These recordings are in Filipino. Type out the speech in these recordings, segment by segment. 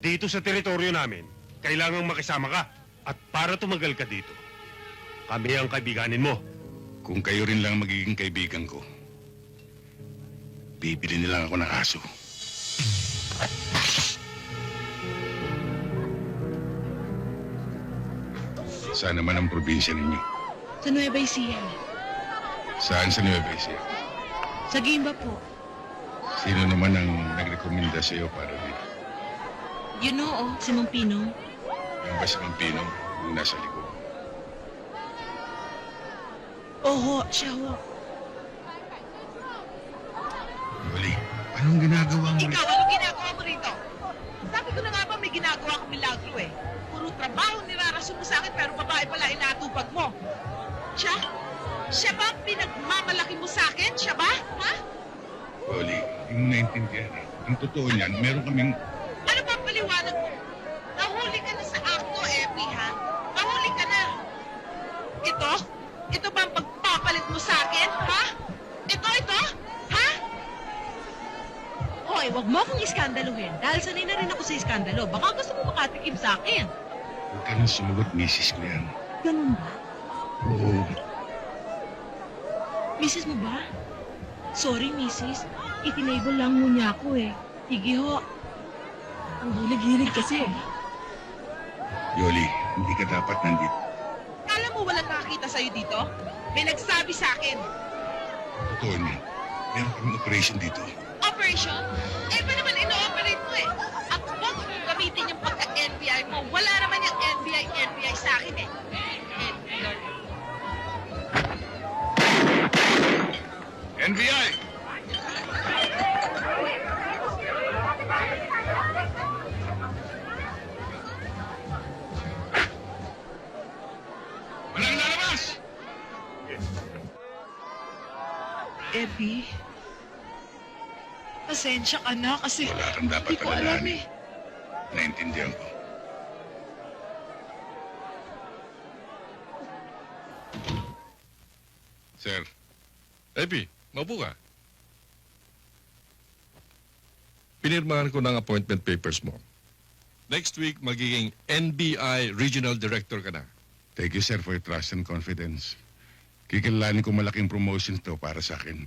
Dito sa teritoryo namin, kailangang makisama ka. At para tumagal ka dito, kami ang kaibiganin mo. Kung kayo rin lang magiging kaibigan ko, bibili nilang ako ng aso. Saan naman ang probinsya ninyo? Sa Nueva Ecija. Saan sa Nueva Ecija? Sa Gimba po. Sino naman ang nagrekomenda sa iyo para dito? You know, oh, si Mang Pinong. Yung ba si Pampino, yung nasa likod? Oho, siya ho. Yoli, anong ginagawa mo? Ikaw, ano ginagawa mo rito? Sabi ko na nga ba may ginagawa kang milagro eh. Puro trabaho nirarason mo sa akin pero babae pala inatupag mo. Siya? Siya ba ang pinagmamalaki mo sa akin? Siya ba? Ha? Yoli, hindi mo naintindihan eh. Ang totoo niyan, meron kaming... Hoy, wag mo akong iskandaluhin. Dahil sanay na rin ako sa iskandalo. Baka gusto mo makatikim sa akin. Huwag ka nang sumugot, misis ko yan. Ganun ba? Oo, Mrs. mo ba? Sorry, Mrs. Itinable lang mo niya ako eh. Sige ho. Ang hilig-hilig kasi. Yoli, hindi ka dapat nandito. Kala mo walang nakakita sa'yo dito? May nagsabi sa akin. Totoo niyan. Meron kaming operation dito. Operation? Eh, ba naman ino-operate mo eh? At huwag mong gamitin yung pagka-NBI mo. Wala naman yung NBI, NBI sa akin eh. NBI. NBI! Walang lalabas! Epi? Pasensya ka na kasi Wala kang dapat hindi ko alam alalahanin. eh. Naintindihan ko. Sir, Epi, maupo ka. Pinirmahan ko ng appointment papers mo. Next week, magiging NBI Regional Director ka na. thank you sir for your trust and confidence. Kikilalanin ko malaking promotion to para sa akin.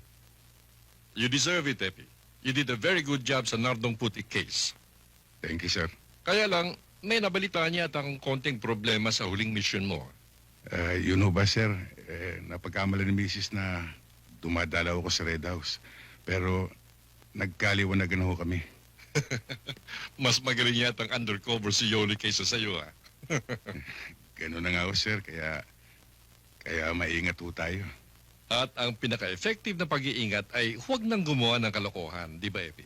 You deserve it, Epi. You did a very good job sa Nardong Puti case. Thank you sir. Kaya lang, may nabalitaan niya at ang konting problema sa huling mission mo. Uh, you know ba, sir, eh, napagkamala ni Mrs. na dumadalaw ako sa Red House. Pero nagkaliwanagan ho kami. Mas magaling yata ang undercover si Yoli kaysa sa'yo, ha? Ganun na nga ho, sir. Kaya, kaya maingat ho tayo. At ang pinaka-effective na pag-iingat ay huwag nang gumawa ng kalokohan, di ba, Epi?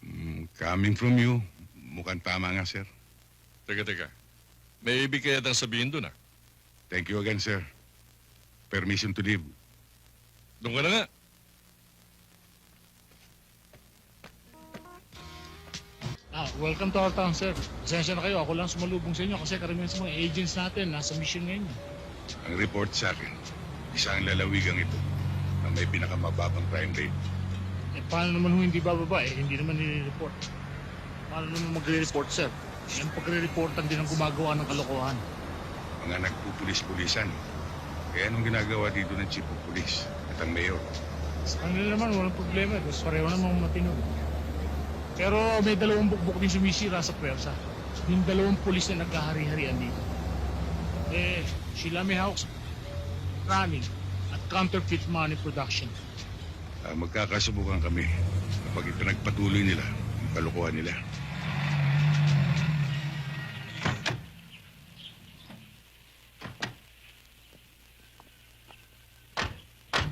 Mm, coming from you, mukhang tama nga, sir. Teka, teka. May ibig kaya tang sabihin doon, ha? Thank you again, sir. Permission to leave. Doon ka na nga. Ah, welcome to our town, sir. Pasensya na kayo. Ako lang sumalubong sa inyo kasi karamihan sa mga agents natin nasa mission ngayon. Ang report sa akin, isang lalawigang ito na may pinakamababang crime rate. Eh, paano naman kung hindi bababa? Eh, hindi naman nire-report. Paano naman magre-report, sir? Yung pagre-reportan din ang gumagawa ng kalokohan. Mga nagpupulis-pulisan. Kaya anong ginagawa dito ng chief of police at ang mayor? Sa kanila naman, walang problema. Kasi pareho namang matino. Pero may dalawang bukbok din sumisira sa pwersa. Yung dalawang pulis na nagkahari-harian dito. Eh, sila may hawak sa running at counterfeit money production. Ah, magkakasubukan kami kapag ipinagpatuloy nila ang kalokohan nila.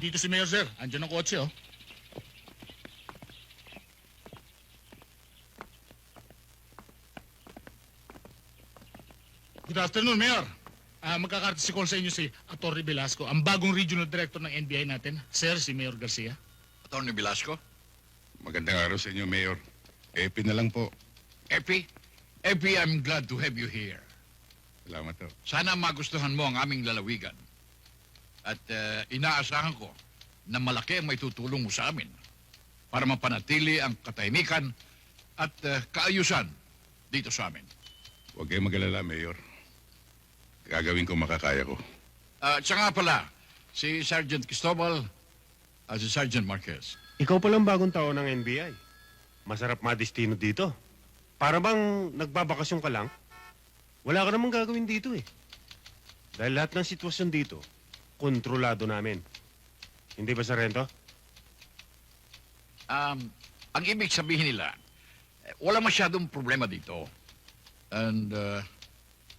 Dito si Mayor, sir. Andiyan ang kotse, oh. Good afternoon, Mayor. Ah, magkakartis call sa inyo si Atty. Velasco, ang bagong regional director ng NBI natin. Sir, si Mayor Garcia. Attorney Velasco? Magandang araw sa inyo, Mayor. Epi na lang po. Epi? Epi, I'm glad to have you here. Salamat po. Sana magustuhan mo ang aming lalawigan. At eh, inaasahan ko na malaki ang may tutulong mo sa amin para mapanatili ang katahimikan at eh, kaayusan dito sa amin. Huwag kayong mag-alala, Mayor. Gagawin ko makakaya ko. Ah, siya nga pala, si Sergeant Cristobal at si Sergeant Marquez. Ikaw palang bagong tao ng NBI. Masarap madistino dito. Para bang nagbabakasyon ka lang? Wala ka namang gagawin dito eh. Dahil lahat ng sitwasyon dito, kontrolado namin. Hindi ba, Sarento? Um, ang ibig sabihin nila, eh, wala masyadong problema dito. And uh,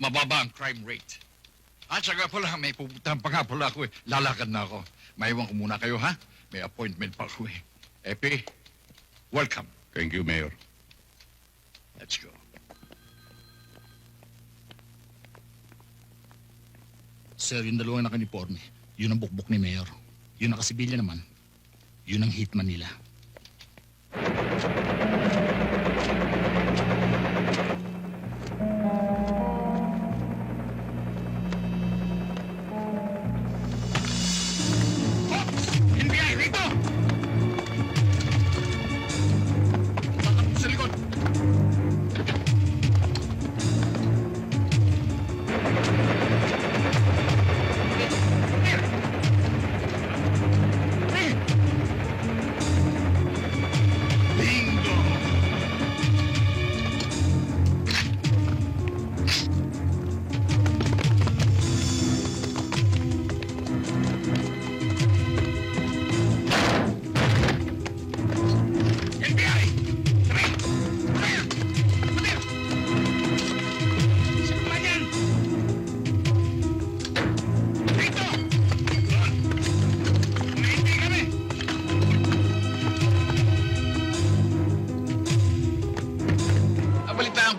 mababa ang crime rate. At saka pala, may pupuntahan pa nga pala ako eh. Lalakad na ako. Maiwan ko muna kayo, ha? May appointment pa ako eh. Epi, welcome. Thank you, Mayor. Let's go. Sir, yung dalawang nakaniporme, yun ang bukbok ni Mayor. Yung nakasibilya naman, yun ang hitman nila.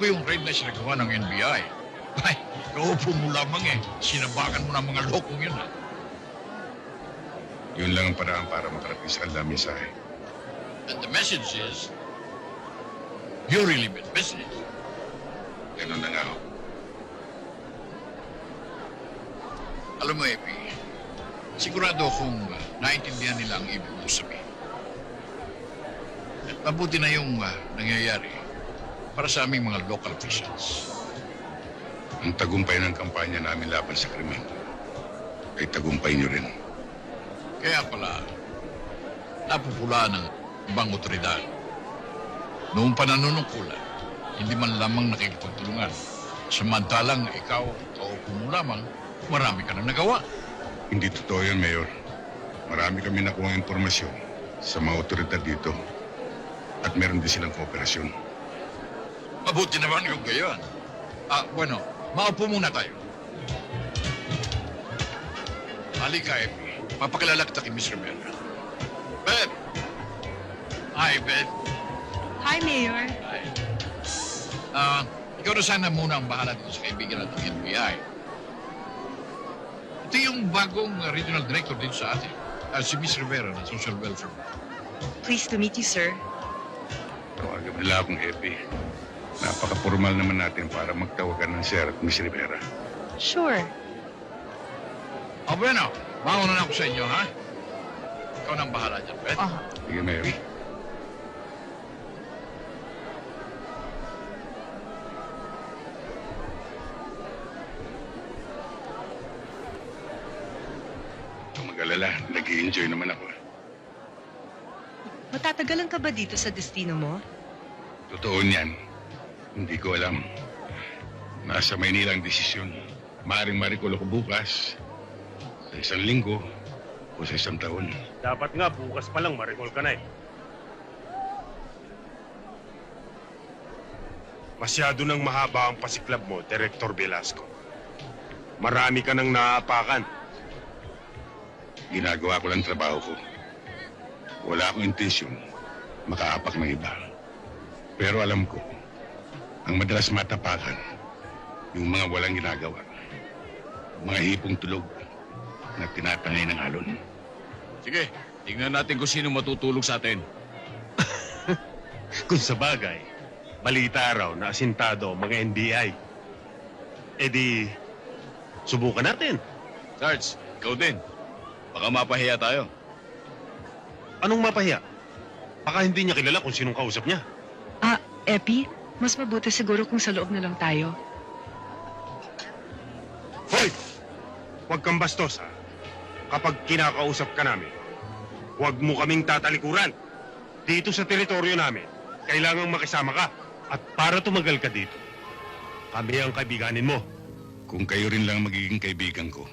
Ko yung raid na sinagawa ng NBI. Ay, kaupo mo lamang eh. Sinabakan mo ng mga lokong yun ah. Yun lang ang paraan para makarating sa kanila mensahe. And the message is, you really mean business. Ganun na nga ho. Alam mo, Epi, sigurado akong uh, naintindihan nila ang ibig ko sabihin. At mabuti na yung uh, nangyayari para sa aming mga local officials. Ang tagumpay ng kampanya namin laban sa krimen ay tagumpay niyo rin. Kaya pala, napupula ng ibang otoridad. Noong pananunungkulan, hindi man lamang nakikipagtulungan. Samantalang ikaw, kaupo mo lamang, marami ka nang nagawa. Hindi totoo yan, Mayor. Marami kami nakuha impormasyon sa mga otoridad dito. At meron din silang kooperasyon. Mabuti naman yung gayon. Ah, bueno, maupo muna tayo. Halika, Epi. Papakilala kita kay Miss Rivera. Beth! Hi, Beth. Hi, Mayor. Hi. Ah, ikaw na sana muna ang bahala dito sa kaibigan natin ng NBI. Ito yung bagong uh, regional director dito sa atin. Ah, si Miss Rivera ng Social Welfare. Pleased to meet you, sir. Tawagan nila akong Epi. Napaka-formal naman natin para magtawagan ng Sir at Miss Rivera. Sure. Ah, bueno. Mauna na ako sa inyo, ha? Ikaw na ang bahala dyan, Beth. Ah, Sige, Mayor. Huwag mag-alala. nag enjoy naman ako. matatagalan ka ba dito sa destino mo? Totoo niyan. Hindi ko alam. Nasa Maynila ang desisyon. Maaring marikulo ko bukas. Sa isang linggo o sa isang taon. Dapat nga, bukas pa lang, maricol ka na eh. Masyado nang mahaba ang pasiklab mo, Director Velasco. Marami ka nang naapakan. Ginagawa ko lang trabaho ko. Wala akong intensyon makaapak ng iba. Pero alam ko, ang madalas matapakan, yung mga walang ginagawa. Mga hipong tulog na tinatangay ng alon. Sige, tingnan natin kung sino matutulog sa atin. Kung sa bagay, balita raw na asintado ang mga NBI. E di, subukan natin. Sarge, ikaw din. Baka mapahiya tayo. Anong mapahiya? Baka hindi niya kilala kung sinong kausap niya. Ah, Epi, Mas mabuti siguro kung sa loob na lang tayo. Hoy! Huwag kang bastos, ha? Kapag kinakausap ka namin, huwag mo kaming tatalikuran. Dito sa teritoryo namin, kailangang makisama ka. At para tumagal ka dito, kami ang kaibiganin mo. Kung kayo rin lang magiging kaibigan ko,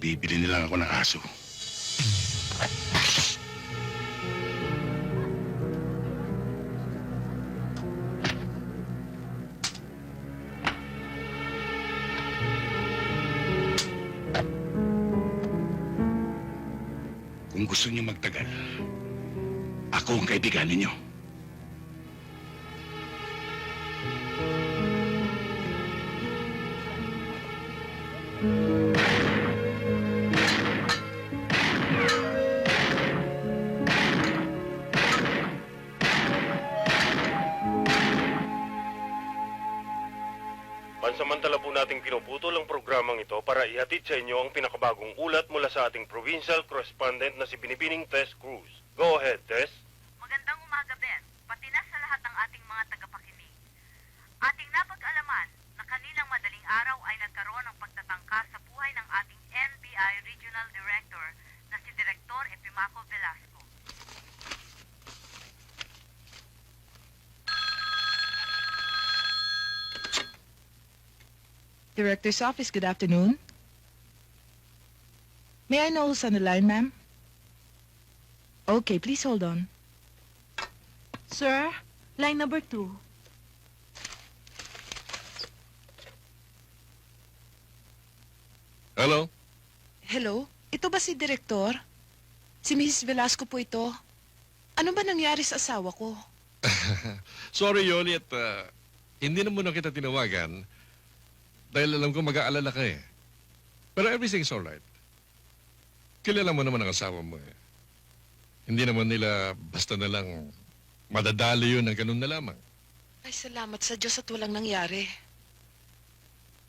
bibili nilang ako ng aso. Gusto niyo magtagal, ako ang kaibigan ninyo. Pansamantala po nating pinuputol ang programang ito para ihatid sa inyo ang pinakabagong ulat mula sa ating provincial correspondent na si Binibining Tess Cruz. Go ahead, Tess. Magandang umaga, Ben. Pati na sa lahat ng ating mga tagapakinig. Ating napag-alaman na kanilang madaling araw ay nagkaroon ng pagtatangka sa buhay ng ating NBI Regional Director na si Director Epimaco Velasco. Director's office, good afternoon. May I know who's on the line, ma'am? Okay, please hold on. Sir, line number two. Hello? Hello? Ito ba si Direktor? Si Mrs. Velasco po ito. Ano ba nangyari sa asawa ko? Sorry, Yoli, at ah, hindi na muna kita tinawagan dahil alam ko mag-aalala ka eh. Pero everything's alright. Kilala mo naman ang asawa mo eh. Hindi naman nila basta na lang madadali yun ng ganun na lamang. Ay, salamat sa Diyos at walang nangyari.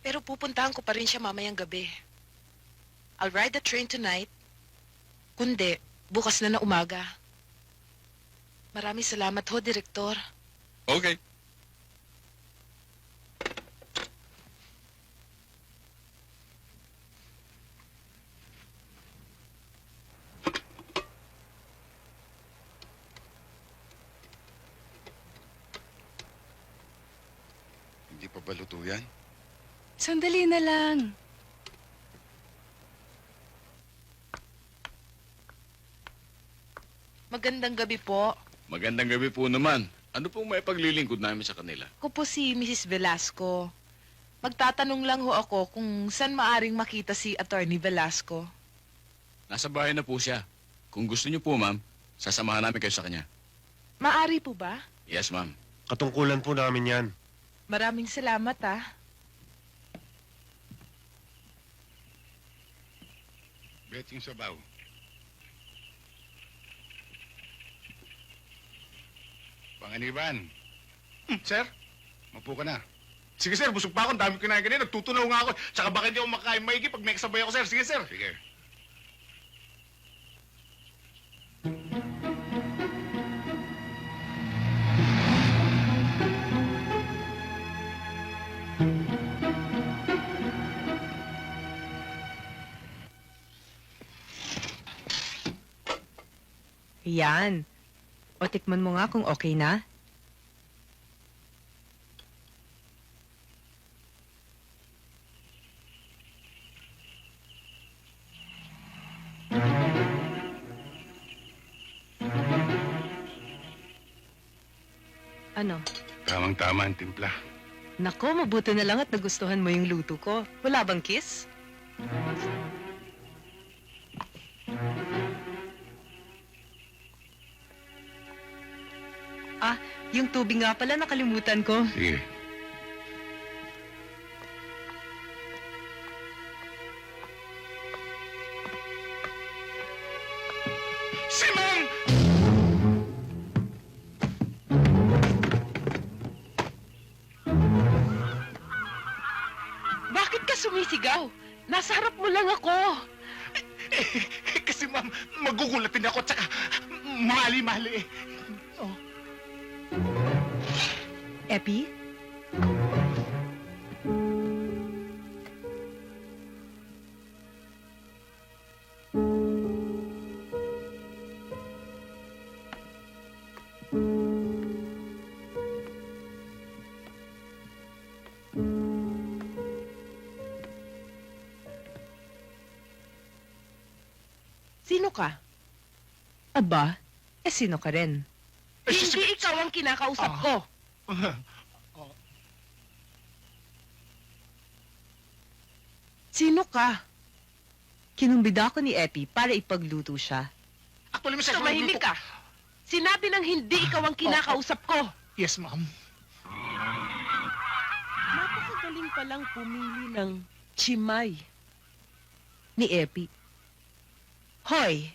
Pero pupuntahan ko pa rin siya mamayang gabi. I'll ride the train tonight. Kundi, bukas na na umaga. Maraming salamat ho, Direktor. Okay. Hindi pa ba luto yan? Sandali na lang. Magandang gabi po. Magandang gabi po naman. Ano pong may paglilingkod namin sa kanila? Ako po si Mrs. Velasco. Magtatanong lang ho ako kung saan maaring makita si Attorney Velasco. Nasa bahay na po siya. Kung gusto niyo po, ma'am, sasamahan namin kayo sa kanya. Maari po ba? Yes, ma'am. Katungkulan po namin yan. Maraming salamat ah. Bet yung sabaw. Panganiban, Sir? mapo ka na. Sige, sir. Busog pa ako. Ang dami ko na ganyan. Nagtutunaw nga ako. Tsaka baka hindi ako makakain maigi pag may kasabay ako, sir. Sige, sir. Sige. Yan. O tikman mo nga kung okay na. Ano? Tamang-tama ang timpla. Nako, mabuti na lang at nagustuhan mo yung luto ko. Wala bang kiss? Ah, yung tubig nga pala nakalimutan ko. Sige. Ka? Aba, eh sino ka rin? Hindi ikaw ang kinakausap ko. Sino ka? Kinumbida ako ni Epi para ipagluto siya. Actually, Mrs. Tumahimik ka. Sinabi ng hindi ikaw ang kinakausap ko. Yes, ma'am. Napakagaling palang pumili ng chimay. Ni Epi. Hoy!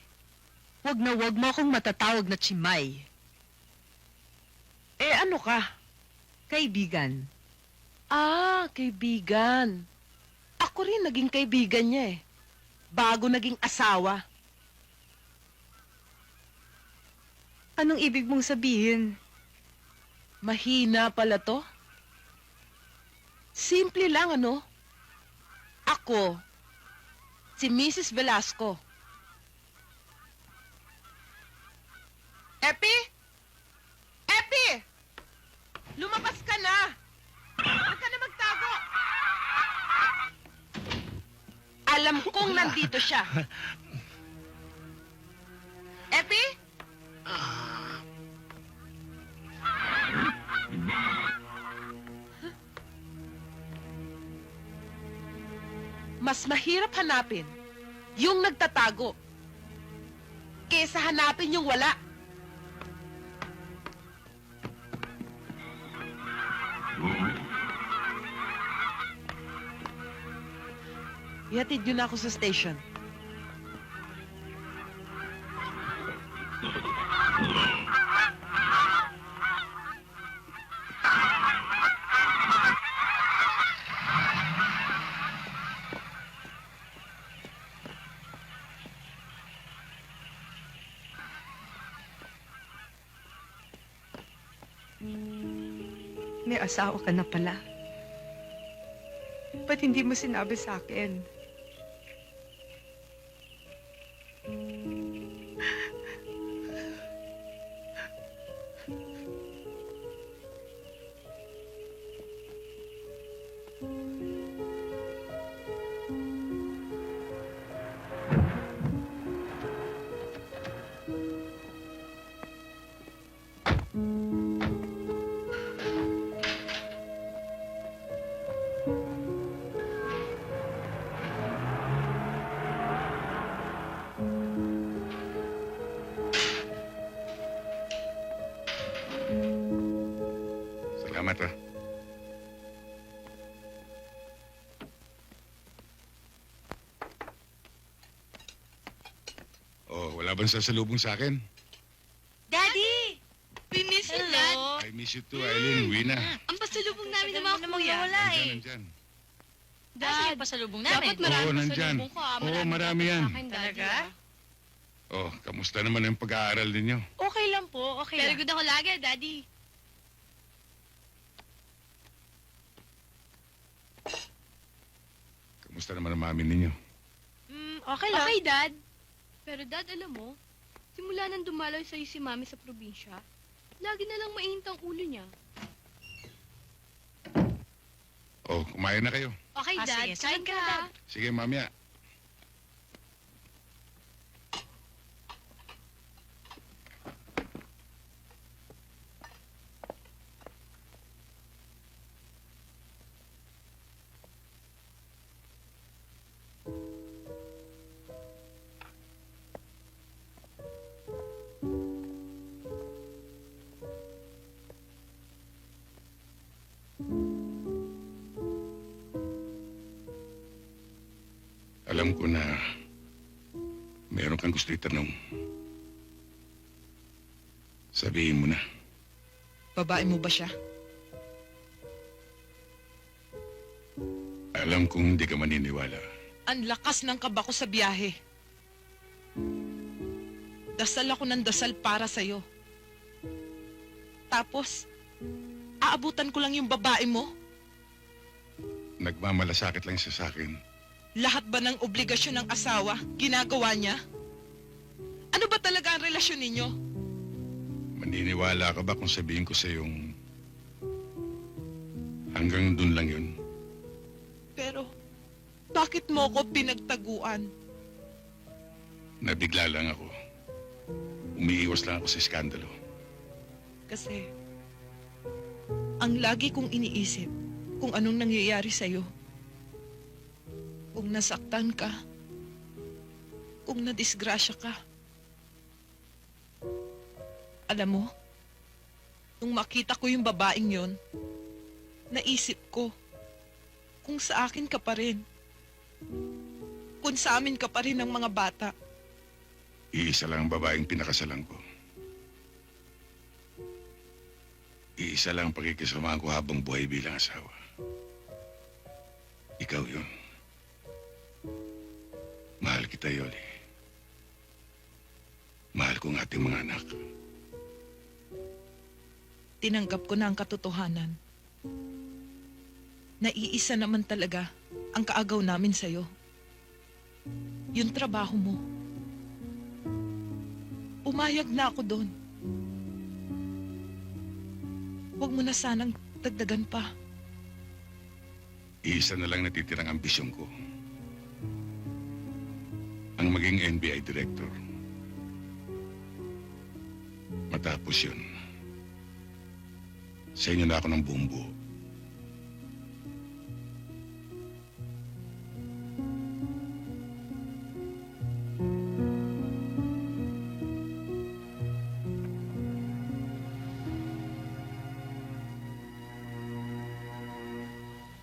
Wag na wag mo akong matatawag na chimay. Eh ano ka? Kaibigan. Ah, kaibigan. Ako rin naging kaibigan niya eh. Bago naging asawa. Anong ibig mong sabihin? Mahina pala to. Simple lang ano. Ako, si Mrs. Velasco. Epi? Epi! Lumabas ka na! Huwag ka na magtago! Alam kong nandito siya. Epi? Mas mahirap hanapin yung nagtatago kesa hanapin yung wala. Ihatid yun ako sa station. May asawa ka na pala. Ba't hindi mo sinabi sa akin? Bang sasalubong sa akin? Daddy! We miss you, Dad. I miss you too, Eileen. Uwi na. Ang pasalubong namin ng mga kuya. Wala Nandyan, nandyan. Dad, pasalubong namin. Dapat Oo, nandyan. Oo, marami yan. Talaga? Oh, kamusta naman ang pag-aaral ninyo? Okay lang po, okay Very good ako lagi, Daddy. Kamusta naman ang mami ninyo? Mm, okay lang. Okay, Dad. Pero Dad, alam mo, simula nang dumalaw sa'yo si Mami sa probinsya, lagi na lang mainit ang ulo niya. Oh, kumain na kayo. Okay, Dad. Kain ka, Dad. Sige, mamaya. Alam ko na meron kang gusto itanong. Sabihin mo na. Babae mo ba siya? Alam kong hindi ka maniniwala. Ang lakas ng kaba ko sa biyahe. Dasal ako ng dasal para sa'yo. Tapos, Aabutan ko lang yung babae mo? Nagmamalasakit lang siya sa akin. Lahat ba ng obligasyon ng asawa, ginagawa niya? Ano ba talaga ang relasyon ninyo? Maniniwala ka ba kung sabihin ko sa yung hanggang dun lang yun? Pero, bakit mo ko pinagtaguan? Nabigla lang ako. Umiiwas lang ako sa iskandalo. Kasi, ang lagi kong iniisip kung anong nangyayari sa'yo. Kung nasaktan ka, kung nadisgrasya ka. Alam mo, nung makita ko yung babaeng yon, naisip ko, kung sa akin ka pa rin, kung sa amin ka pa rin ng mga bata, Iisa lang ang babaeng pinakasalan ko. Iisa lang ang ko habang buhay bilang asawa. Ikaw yun. Mahal kita, Yoli. Mahal ko ang ating mga anak. tinanggap ko na ang katotohanan. Naiisa naman talaga ang kaagaw namin sa'yo. Yung trabaho mo. Umayag na ako doon. Huwag mo na sanang dagdagan pa. Iisa na lang natitirang ambisyon ko. Ang maging NBI director. Matapos yun, sa inyo na ako ng buong buo.